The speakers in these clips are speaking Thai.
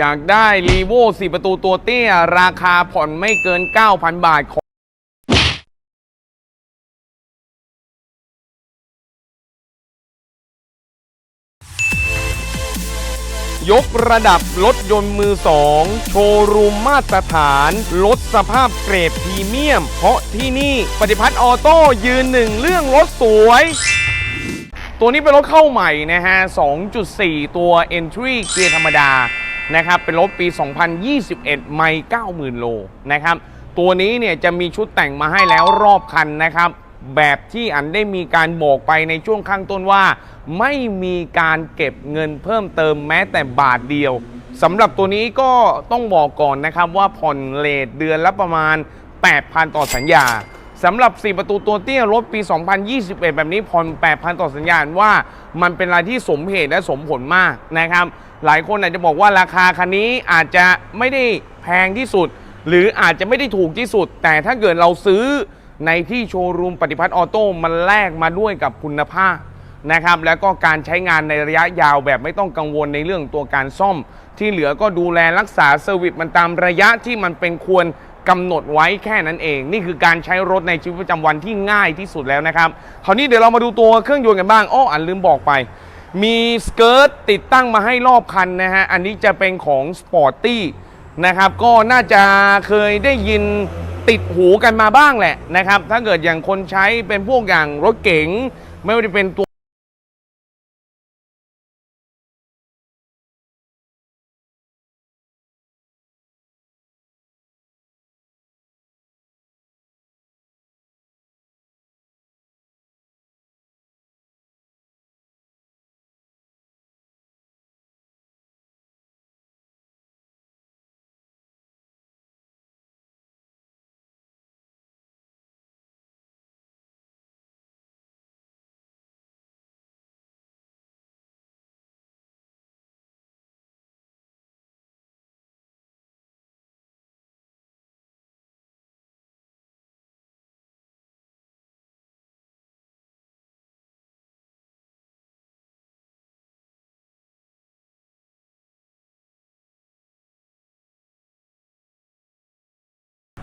อยากได้รีโว4ประตูตัวเตี้ย ราคาผ่อนไม่เกิน 9,000 บาทของยกระดับรถยนต์มือสองโชว์รูมมาตรฐาน ลดสภาพเกรดพรีเมียม เพราะที่นี่ปฏิพัฒน์ออโต้ยืนหนึ่งเรื่องรถสวย ตัวนี้เป็นรถเข้าใหม่นะฮะ 2.4 ตัว Entry เกียร์ธรรมดา นะครับเป็นรถปี 2021 ไม่90,000 โลนะครับตัวนี้เนี่ยจะมีชุดแต่งมาให้แล้วรอบคันนะครับ แบบที่อันได้มีการบอกไปในช่วงข้างต้นว่า ไม่มีการเก็บเงินเพิ่มเติมแม้แต่บาทเดียวสำหรับตัวนี้ก็ต้องบอกก่อนนะครับว่าผ่อนเลทเดือนละประมาณ 8,000 ต่อสัญญาสำหรับ 4 ประตูตัวเตี้ยรถปี 2021 แบบนี้ผ่อน 8,000 ต่อสัญญาณว่า มันเป็นอะไรที่สมเหตุและสมผลมากนะครับ หลายคนอาจจะบอกว่าราคาคันนี้อาจจะไม่ได้แพงที่สุด หรืออาจจะไม่ได้ถูกที่สุด แต่ถ้าเกิดเราซื้อในที่โชว์รูมปฏิพัฒน์ออโต้มันแลกมาด้วยกับคุณภาพนะครับแล้วก็การใช้งานในระยะยาวแบบไม่ต้องกังวลในเรื่องตัวการซ่อม ที่เหลือก็ดูแลรักษาเซอร์วิสมันตามระยะที่มันเป็นควรกำหนดไว้แค่นั้นเอง นี่คือการใช้รถในชีวิตประจำวันที่ง่ายที่สุดแล้วนะครับคราวนี้เดี๋ยวเรามาดูตัวเครื่องยนต์กันบ้างอ้ออันลืมบอกไป มีสเกิร์ตติดตั้งมาให้รอบคันนะฮะ อันนี้จะเป็นของสปอร์ตี้นะครับ ก็น่าจะเคยได้ยินติดหูกันมาบ้างแหละนะครับ ถ้าเกิดอย่างคนใช้เป็นพวกอย่างรถเก๋ง ไม่ว่าจะเป็นตัว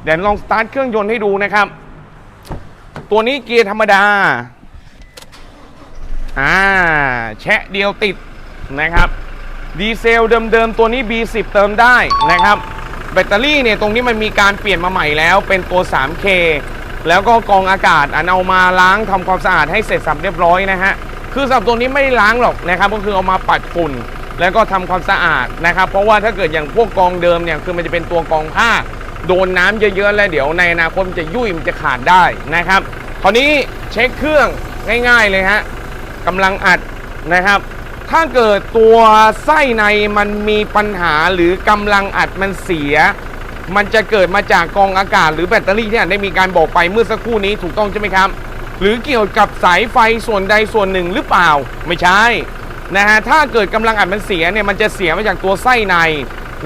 เดี๋ยวลองสตาร์ทเครื่องยนต์ให้ดูนะครับ ตัวนี้เกียร์ธรรมดา อ่า แชะเดียวติดนะครับ ดีเซลเดิมๆ ตัวนี้ B10 เติมได้นะครับ แบตเตอรี่เนี่ยตรงนี้มันมีการเปลี่ยนมาใหม่แล้ว เป็นตัว 3K แล้วก็กองอากาศอันเอามาล้างทำความสะอาดให้เสร็จสับเรียบร้อยนะฮะ คือสำหรับตัวนี้ไม่ล้างหรอกนะครับ ก็คือเอามาปัดฝุ่นแล้วก็ทำความสะอาดนะครับ เพราะว่าถ้าเกิดอย่างพวกกองเดิมเนี่ยคือมันจะเป็นตัวกองผ้า โดนน้ำเยอะๆแล้วเดี๋ยวในอนาคตมันจะยุ่ยมันจะขาดได้นะครับคราวนี้เช็คเครื่องง่ายๆเลยฮะกำลังอัดนะครับ ถ้าเกิดตัวไส้ในมันมีปัญหาหรือกำลังอัดมันเสีย มันจะเกิดมาจากกองอากาศ หรือแบตเตอรี่ที่ได้มีการบอกไปเมื่อสักครู่นี้ถูกต้องใช่ไหมครับ หรือเกี่ยวกับสายไฟส่วนใดส่วนหนึ่งหรือเปล่าไม่ใช่นะฮะถ้าเกิดกำลังอัดมันเสียเนี่ยมันจะเสียมาจากตัวไส้ใน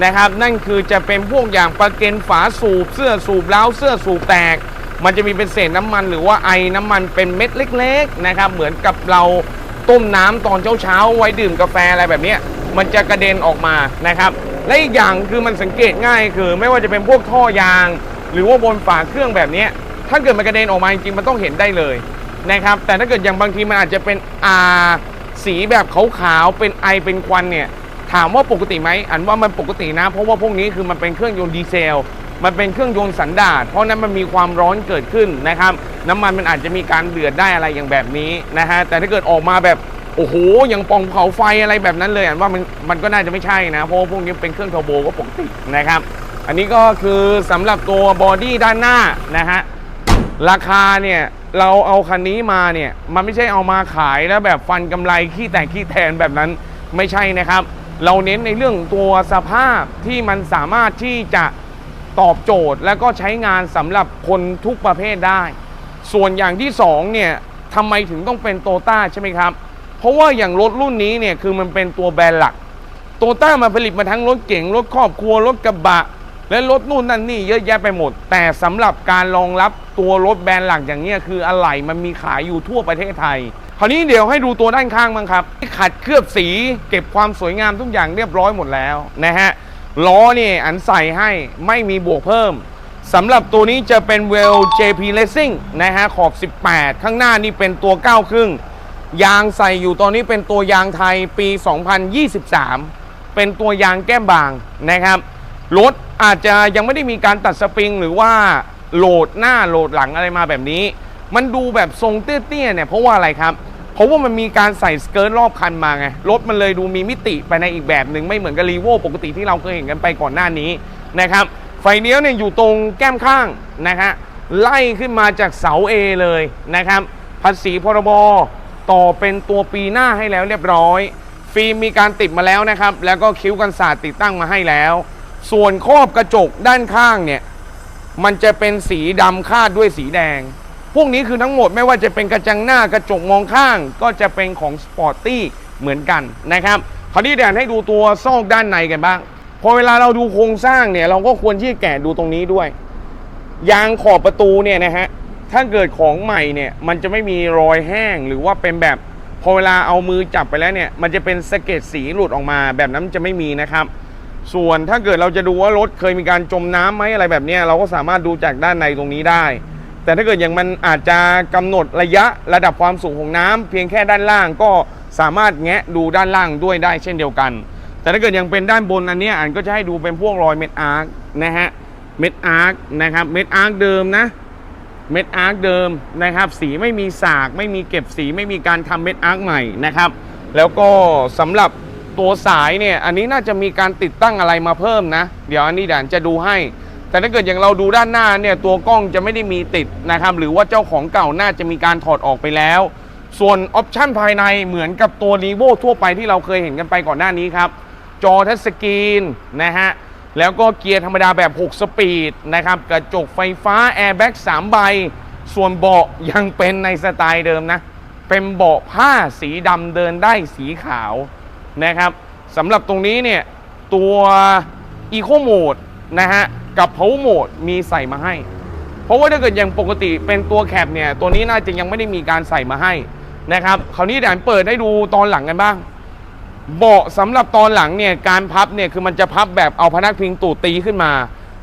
นะครับ นั่นคือจะเป็นพวกอย่างประเก็นฝาสูบเสื้อสูบเล้าวเสื้อสูบแตก มันจะมีเป็นเศษน้ำมันหรือว่าไอน้ำมันเป็นเม็ดเล็ก ๆนะครับ เหมือนกับเราต้มน้ำตอนเช้าๆไว้ดื่มกาแฟอะไรแบบนี้มันจะกระเด็นออกมานะครับ และอีกอย่างคือมันสังเกตง่ายคือ ไม่ว่าจะเป็นพวกท่อยาง หรือว่าบนฝาเครื่องแบบนี้ถ้าเกิดมันกระเด็นออกมาจริงๆมันต้องเห็นได้เลยนะครับ แต่ถ้าเกิดอย่างบางทีมันอาจจะเป็นอาสีแบบขาวๆเป็นไอเป็นควันเนี่ย ถามว่าปกติไหมอันว่ามันปกตินะ เพราะว่าพวกนี้คือมันเป็นเครื่องยนต์ดีเซล มันเป็นเครื่องยนต์สันดาษเพราะนั้นมันมีความร้อนเกิดขึ้นนะครับ น้ำมันมันอาจจะมีการเดือดได้อะไรอย่างแบบนี้นะฮะแต่ถ้าเกิดออกมาแบบโอ้โหอย่างป่องเผาไฟอะไรแบบนั้นเลยอันว่ามันมันก็น่าจะไม่ใช่นะ เพราะว่าพวกนี้เป็นเครื่องเทอร์โบก็ปกตินะครับ อันนี้ก็คือสำหรับตัวบอดี้ด้านหน้านะฮะราคาเนี่ยเราเอาคันนี้มาเนี่ยมันไม่ใช่เอามาขายแล้วแบบฟันกำไรขี้แตกขี้แทนแบบนั้นไม่ใช่นะครับ เราเน้นในเรื่องตัวสภาพที่มันสามารถที่จะตอบโจทย์ และก็ใช้งานสำหรับคนทุกประเภทได้ ส่วนอย่างที่สองเนี่ยทำไมถึงต้องเป็นโตต้าใช่ไหมครับ เพราะว่าอย่างรถรุ่นนี้เนี่ยคือมันเป็นตัวแบรนด์หลักโตต้ามาผลิตมาทั้งรถเก๋งรถครอบครัวรถกระบะ และรถนู่นนั่นนี่เยอะแยะไปหมด แต่สำหรับการรองรับตัวรถแบรนด์หลักอย่างเนี้ยคืออะไหล่มันมีขายอยู่ทั่วประเทศไทย คราวนี้เดี๋ยวให้ดูตัวด้านข้างบ้างครับขัดเคลือบสีเก็บความสวยงามทุกอย่างเรียบร้อยหมดแล้วนะฮะล้อนี่อันใส่ให้ไม่มีบวกเพิ่มสำหรับตัวนี้จะเป็นเวล JP Racing นะฮะขอบ 18 ข้างหน้านี่เป็นตัว 9 ครึ่ง ยางใส่อยู่ตอนนี้เป็นตัวยางไทยปี 2023 เป็นตัวยางแก้มบางนะครับรถ อาจจะยังไม่ได้มีการตัดสปริง หรือว่าโหลดหน้าโหลดหลังอะไรมาแบบนี้ มันดูแบบทรงเตี้ยๆเนี่ยเพราะว่าอะไรครับ เพราะว่ามันมีการใส่สเกิร์ตรอบคันมาไงรถมันเลยดูมีมิติไปในอีกแบบหนึ่งไม่เหมือนกับรีโวปกติที่เราเคยเห็นกันไปก่อนหน้านี้นะครับไฟเลี้ยวเนี่ยอยู่ตรงแก้มข้างนะฮะไล่ขึ้นมาจากเสา A เลยนะครับภาษีพรบต่อเป็นตัวปีหน้าให้แล้วเรียบร้อย ฟิล์มมีการติดมาแล้วนะครับ แล้วก็คิ้วกันศาสตร์ติดตั้งมาให้แล้ว ส่วนครอบกระจกด้านข้างเนี่ย มันจะเป็นสีดำคาดด้วยสีแดง พวกนี้คือทั้งหมดไม่ว่าจะเป็นกระจังหน้ากระจกมองข้าง ก็จะเป็นของสปอร์ตตี้เหมือนกันนะครับคราวนี้เดี๋ยวให้ดูตัวซอกด้านในกันบ้าง พอเวลาเราดูโครงสร้างเนี่ยเราก็ควรที่จะแกะดูตรงนี้ด้วย ยางขอบประตูเนี่ยนะฮะถ้าเกิดของใหม่เนี่ยมันจะไม่มีรอยแห้งหรือว่าเป็นแบบพอเวลาเอามือจับไปแล้วเนี่ยมันจะเป็นสะเก็ดสีหลุดออกมาแบบนั้นจะไม่มีนะครับ ส่วนถ้าเกิดเราจะดูว่ารถเคยมีการจมน้ำไหมอะไรแบบนี้เราก็สามารถดูจากด้านในตรงนี้ได้ แต่ถ้าเกิดอย่างมันอาจจะกำหนดระยะระดับความสูงของน้ำเพียงแค่ด้านล่างก็สามารถแงะดูด้านล่างด้วยได้เช่นเดียวกัน แต่ถ้าเกิดยังเป็นด้านบนอันนี้อันก็จะให้ดูเป็นพวกรอยเม็ดอาร์คนะฮะเม็ดอาร์คนะครับเม็ดอาร์คเดิมนะเม็ดอาร์คเดิมนะครับสีไม่มีสาก ไม่มีเก็บสีไม่มีการทำเม็ดอาร์คใหม่นะครับแล้วก็สำหรับ ตัวสายเนี่ยอันนี้น่าจะมีการติดตั้งอะไรมาเพิ่มนะ เดี๋ยวอันนี้ด่านจะดูให้ แต่ถ้าเกิดอย่างเราดูด้านหน้าเนี่ยตัวกล้องจะไม่ได้มีติดนะครับ หรือว่าเจ้าของเก่าน่าจะมีการถอดออกไปแล้ว ส่วนออปชั่นภายในเหมือนกับตัว r ีโวทั่วไปที่เราเคยเห็นกันไปก่อนหน้านี้ครับ จอทัชสกรีนนะฮะแล้วก็เกียร์ธรรมดาแบบ 6 สปีดนะครับกระจกไฟฟ้าแอร์แบ็ก3ใบ ส่วนเบาะยังเป็นในสไตล์เดิมนะ เป็นเบาะผ้าสีดำเดินได้สีขาว นะครับสำหรับตรงนี้เนี่ยตัว Eco Mode นะฮะกับ Power Mode มีใส่มาให้ เพราะว่าถ้าเกิดอย่างปกติเป็นตัวแคปเนี่ยตัวนี้น่าจะยังไม่ได้มีการใส่มาให้นะครับคราวนี้เดี๋ยวเปิดให้ดูตอนหลังกันบ้าง เบาะสำหรับตอนหลังเนี่ยการพับเนี่ยคือมันจะพับแบบเอาพนักพิงตูดตีขึ้นมา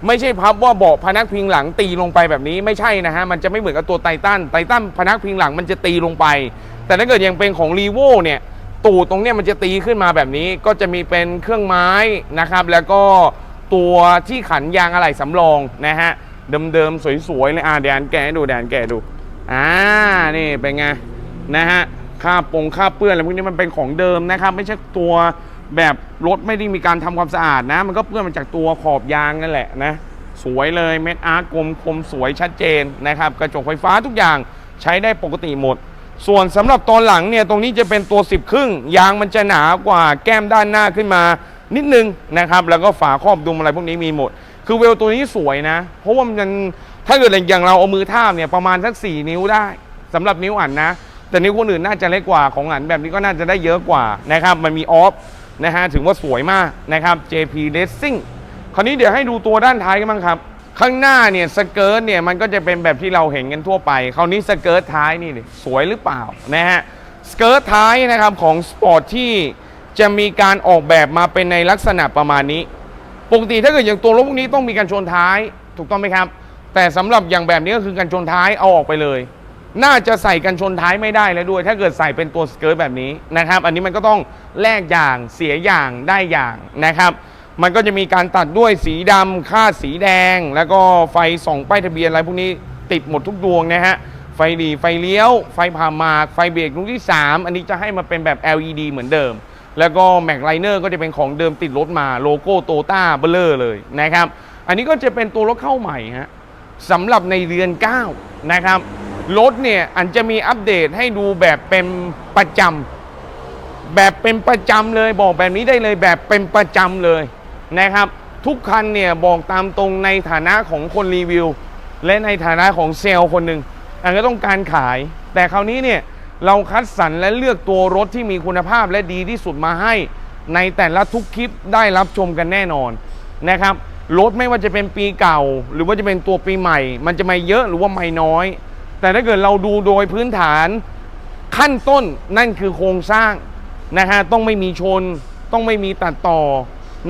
ไม่ใช่พับว่าเบาะพนักพิงหลังตีลงไปแบบนี้ไม่ใช่นะฮะมันจะไม่เหมือนกับตัวไททันไททันพนักพิงหลังมันจะตีลงไป แต่ถ้าเกิดยังเป็นของรีโวเนี่ย ตูดตรงเนี้ยมันจะตีขึ้นมาแบบนี้ก็จะมีเป็นเครื่องไม้นะครับ แล้วก็ตัวที่ขันยางอะไหล่สำรองนะฮะเดิมๆสวยๆเลยอ่าเดี๋ยวอันแกะให้ดูเดี๋ยวอันแกะดูอ่านี่เป็นไงนะฮะค่าปงค่าเปื้อนอะไรพวกนี้มันเป็นของเดิมนะครับ ไม่ใช่ตัวแบบรถไม่ได้มีการทำความสะอาดนะ มันก็เปื้อนมาจากตัวขอบยางนั่นแหละนะสวยเลยเม็ดอาร์กลมคมสวยชัดเจนนะครับ กระจกไฟฟ้าทุกอย่างใช้ได้ปกติหมด ส่วนสำหรับตอนหลังเนี่ยตรงนี้จะเป็นตัว 10 ครึ่ง ยางมันจะหนากว่าแก้มด้านหน้าขึ้นมานิดนึงนะครับแล้วก็ฝาครอบดุมอะไรพวกนี้มีหมด คือเวลตัวนี้สวยนะ เพราะว่ามันถ้าเกิดอย่างเราเอามือทาเนี่ยประมาณสัก4นิ้วได้สำหรับนิ้วอันนะ แต่นิ้วคนอื่นน่าจะเล็กกว่าของอันแบบนี้ก็น่าจะได้เยอะกว่านะครับมันมีออฟนะฮะถือว่าสวยมากนะครับ JP Racing คราวนี้เดี๋ยวให้ดูตัวด้านท้ายกันบ้างครับ ข้างหน้าเนี่ยสเกิร์ตเนี่ยมันก็จะเป็นแบบที่เราเห็นกันทั่วไปคราวนี้สเกิร์ตท้ายนี่สวยหรือเปล่านะฮะสเกิร์ตท้ายนะครับของสปอร์ตที่จะมีการออกแบบมาเป็นในลักษณะประมาณนี้ปกติถ้าเกิดอย่างตัวรถพวกนี้ต้องมีการชนท้ายถูกต้องไหมครับ แต่สำหรับอย่างแบบนี้ก็คือการชนท้ายเอาออกไปเลย น่าจะใส่กันชนท้ายไม่ได้แล้วด้วย ถ้าเกิดใส่เป็นตัวสเกิร์ตแบบนี้นะครับ อันนี้มันก็ต้องแลกอย่างเสียอย่างได้อย่างนะครับ มันก็จะมีการตัดด้วยสีดำค่าสีแดง แล้วก็ไฟส่องป้ายทะเบียนอะไรพวกนี้ติดหมดทุกดวงนะฮะ ไฟหลีไฟเลี้ยว ไฟผ่าหมาก ไฟเบรกลูกที่ 3 อันนี้จะให้มาเป็นแบบ LED เหมือนเดิม แล้วก็แม็กไลเนอร์ก็จะเป็นของเดิมติดรถมาโลโก้โตต้าเบลเลอร์เลยนะครับ อันนี้ก็จะเป็นตัวรถเข้าใหม่ฮะสำหรับในเดือน 9 นะครับ รถเนี่ยอันจะมีอัปเดตให้ดูแบบเป็นประจำแบบเป็นประจำเลยบอกแบบนี้ได้เลยแบบเป็นประจำเลย นะครับ ทุกคันเนี่ยบอกตามตรงในฐานะของคนรีวิว และในฐานะของเซลล์คนหนึ่งอันก็ต้องการขาย แต่คราวนี้เนี่ยเราคัดสรรและเลือกตัวรถที่มีคุณภาพและดีที่สุดมาให้ ในแต่ละทุกคลิปได้รับชมกันแน่นอนนะครับรถไม่ว่าจะเป็นปีเก่า หรือว่าจะเป็นตัวปีใหม่ มันจะไม่เยอะหรือว่าไม่น้อย แต่ถ้าเกิดเราดูโดยพื้นฐานขั้นต้นนั่นคือโครงสร้างนะฮะต้องไม่มีชน ต้องไม่มีตัดต่อ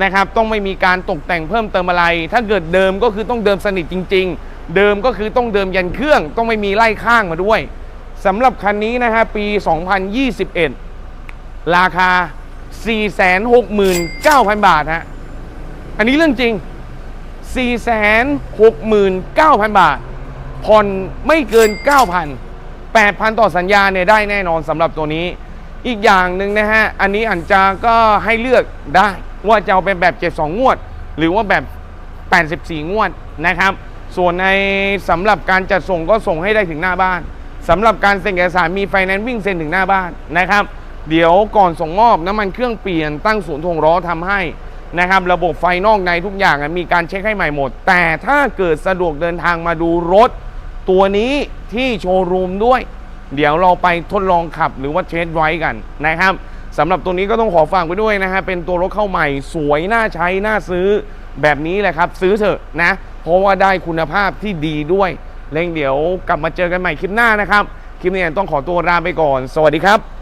นะครับต้องไม่มีการตกแต่งเพิ่มเติมอะไร ถ้าเกิดเดิมก็คือต้องเดิมสนิทจริง ๆ เดิมก็คือต้องเดิมยันเครื่อง ต้องไม่มีไล่ข้างมาด้วยสำหรับคันนี้นะฮะปี 2021 ราคา 469,000 บาทฮะอันนี้เรื่องจริง 469,000 บาท ผ่อนไม่เกิน 9,000 8,000 ต่อสัญญาเนี่ยได้แน่นอนสำหรับตัวนี้ อีกอย่างหนึ่งนะฮะ อันนี้อันจาก็ให้เลือกได้ ว่าจะเอาเป็นแบบ 72 งวด หรือว่าแบบ 84 งวดนะครับ ส่วนในสำหรับการจัดส่งก็ส่งให้ได้ถึงหน้าบ้านสำหรับการเซ็นเอกสารมีไฟแนนซ์วิ่งเซ็นถึงหน้าบ้านนะครับ เดี๋ยวก่อนส่งมอบน้ำมันเครื่องเปลี่ยนตั้งศูนย์ทวงล้อทำให้นะครับ ระบบไฟนอกในทุกอย่างมีการเช็คให้ใหม่หมด แต่ถ้าเกิดสะดวกเดินทางมาดูรถ ตัวนี้ที่โชว์รูมด้วย เดี๋ยวเราไปทดลองขับหรือว่าเทสไว้กันนะครับ สำหรับตัวนี้ก็ต้องขอฝากไว้ด้วยนะฮะเป็นตัวรถเข้าใหม่สวยน่าใช้น่าซื้อแบบนี้แหละครับ ซื้อเถอะนะ เพราะว่าได้คุณภาพที่ดีด้วยเร่งเดี๋ยวกลับมาเจอกันใหม่คลิปหน้านะครับ คลิปนี้ต้องขอตัวลาไปก่อน สวัสดีครับ